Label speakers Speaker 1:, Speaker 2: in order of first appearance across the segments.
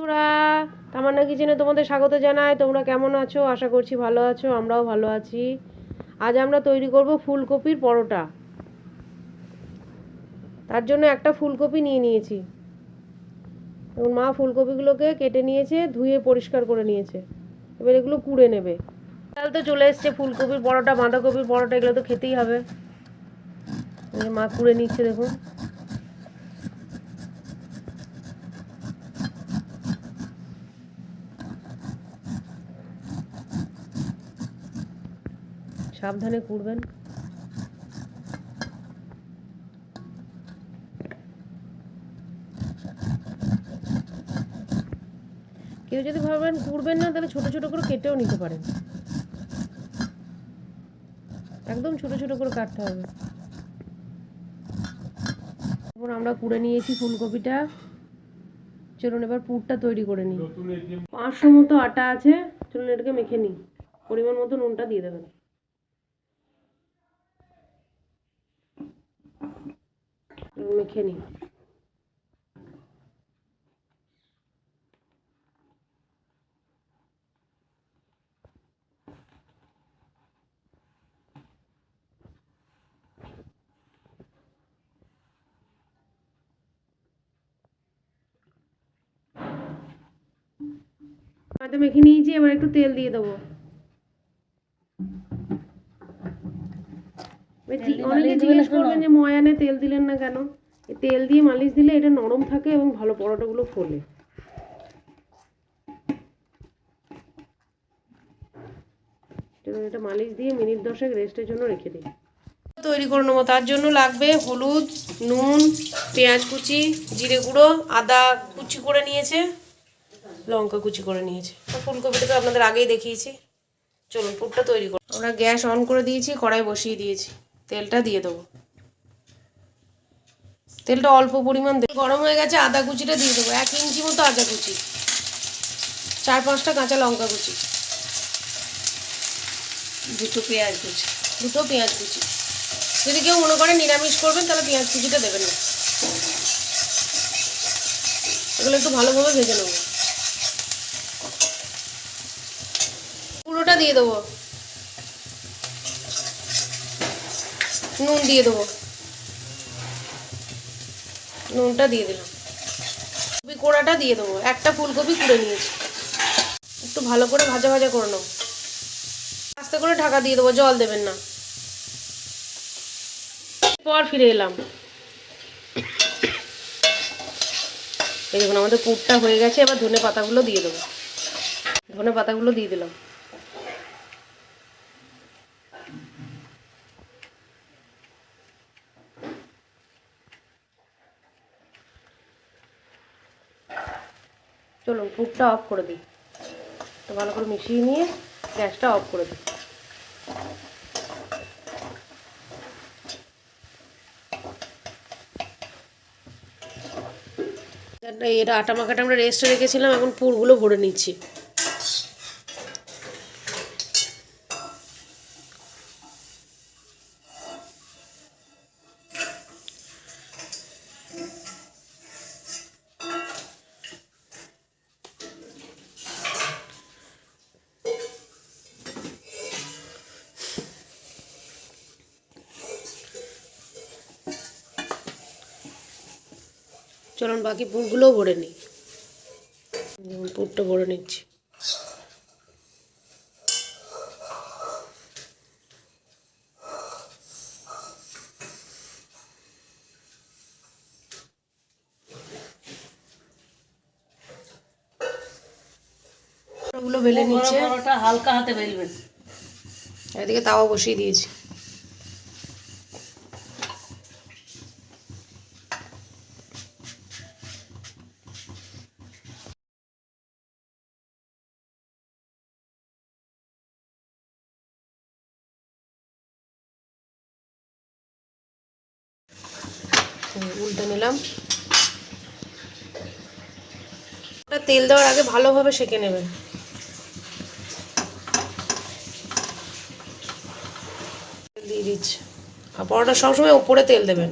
Speaker 1: তোরা তামান্না কিচেনে তোমাদের স্বাগত জানাই। তোমরা কেমন আছো? আশা করছি ভালো আছো, আমরাও ভালো আছি। আজ আমরা তৈরি করব ফুলকপির পরোটা। তার জন্য একটা ফুলকপি নিয়ে নিয়েছি। এবং মা ফুলকপিগুলোকে কেটে নিয়েছে, ধুয়ে পরিষ্কার করে নিয়েছে। এবার এগুলো কুড়ে নেবে। তাহলে তো চলে এসছে ফুলকপির পরোটা, বাঁধাকপির পরোটা, এগুলো তো খেতেই হবে। মা কুড়ে নিচ্ছে, দেখুন। সাবধানে কুড়বেন কেউ যদি ভাবেন কুড়বেন না তাহলে ছোট ছোট করে কেটেও নিতে পারেন। একদম ছোট ছোট করে কাটতে হবে। তারপর আমরা কুড়ে নিয়েছি ফুলকপিটা। চলুন এবার পুরটা তৈরি করে নিই। পাঁচশো মতো আটা আছে চলুন এটাকে মেখে নিই। পরিমাণ মতো নুনটা দিয়ে দেবেন। মেখে নিই হয়তো মেখে নিয়েছি এবার একটু তেল দিয়ে দেবো অনেকে জিজ্ঞেস করবেন যে ময়ানে তেল দিলেন না কেন? তেল দিয়ে মালিশ দিলে এটা নরম থাকে এবং ভালো পরোটাগুলো ফোলে। এটা মালিশ দিয়ে মিনিট দশেক রেস্টের জন্য রেখে দিই। তৈরি করে নেব তার জন্য লাগবে হলুদ নুন পেঁয়াজ কুচি জিরে গুঁড়ো আদা কুচি করে নিয়েছে লঙ্কা কুচি করে নিয়েছে। ফুলকপিটা তো আপনাদের আগেই দেখিয়েছি। চলুন পুরটা তৈরি করুন আমরা গ্যাস অন করে দিয়েছি কড়াই বসিয়ে দিয়েছি। তেলটা দিয়ে দেবো। তেলটা অল্প পরিমাণ গরম হয়ে গেছে আদা কুচিটা দিয়ে দেবো। এক ইঞ্চি মতো আদা কুচি। চার পাঁচটা কাঁচা লঙ্কা কুচি।
Speaker 2: দুটো পেঁয়াজ কুচি।
Speaker 1: দুটো পেঁয়াজ কুচি। যদি কেউ মনে করেন নিরামিষ করবেন তাহলে পেঁয়াজ কুচিটা দেবেন না। এগুলো একটু ভালোভাবে ভেজে নেব। পুরোটা দিয়ে দেবো। নুন দিয়ে দেবো। নুনটা দিয়ে দিলাম। কপি কোড়াটা দিয়ে দেবো। একটা ফুলকপি কুড়ে নিয়েছি। একটু ভালো করে ভাজা ভাজা করে নেব। আস্তে করে ঢাকা দিয়ে দেবো, জল দেবেন না। পর ফিরে এলাম। এই দেখুন, আমাদের পুরটা হয়ে গেছে। এবার ধনে পাতাগুলো দিয়ে দেবো। ধনে পাতাগুলো দিয়ে দিলাম। চলুন পুরটা অফ করে দিই। তো ভালো করে মিশিয়ে নিয়ে গ্যাসটা অফ করে দিই। এটা আটা মাখাটা আমরা রেস্টে রেখেছিলাম, এখন পুরগুলো ভরে নিচ্ছি। চলুন বাকি পুরগুলোও ভরে নিই। পুরটা ভরে নিচ্ছি। ওগুলো বেলে নিচ্ছে।
Speaker 2: হালকা হাতে বেলবেন।
Speaker 1: এদিকে তাওয়া বসিয়ে দিয়েছি। উল্টে নিলাম। তেল দেওয়ার আগে ভালোভাবে সেঁকে নেবেন। দিয়ে দিচ্ছি। আর পরোটা সবসময় উপরে তেল দেবেন।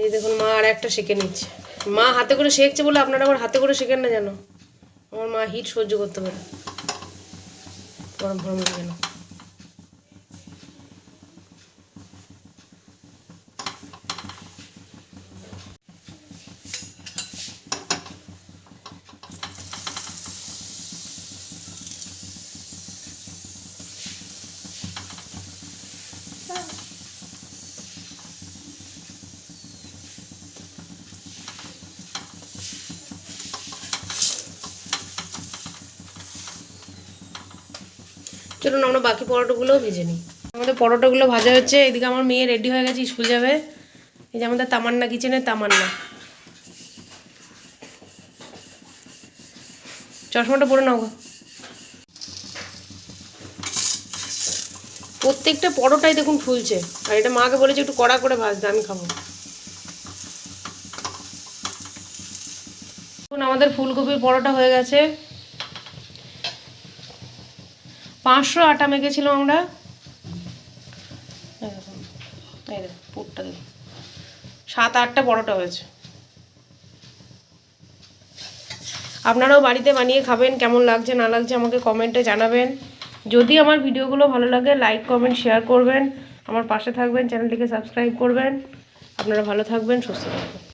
Speaker 1: এই দেখুন, মা আর একটা শেখে নিচ্ছে। মা হাতে করে শেখছে বলে আপনারা আবার হাতে করে শেখেন না জানো আমার মা হিট সহ্য করতে পারে গরম গরম লাগে না। চলুন, আমরা বাকি পরোটাগুলোও ভেজে নিই। আমাদের পরোটাগুলো ভাজা হচ্ছে, এদিকে আমার মেয়ে রেডি হয়ে গেছে, স্কুল যাবে। এই যে আমাদের তামান্না কিচেনের তামান্না। চশমাটা পরে নাও প্রত্যেকটা পরোটাই দেখুন ফুলছে, আর এটা মাকে বলেছে একটু কড়া করে ভাজতে, আমি খাব। আমাদের ফুলকপির পরোটা হয়ে গেছে। পাঁচশো আটা মেখেছিলাম আমরা। পুরটা সাত আটটা পরোটা হয়েছে। আপনারাও বাড়িতে বানিয়ে খাবেন, কেমন লাগছে, না লাগছে আমাকে কমেন্টে জানাবেন। যদি আমার ভিডিওগুলো ভালো লাগে লাইক কমেন্ট শেয়ার করবেন। আমার পাশে থাকবেন, চ্যানেলটিকে সাবস্ক্রাইব করবেন। আপনারা ভালো থাকবেন, সুস্থ থাকবেন।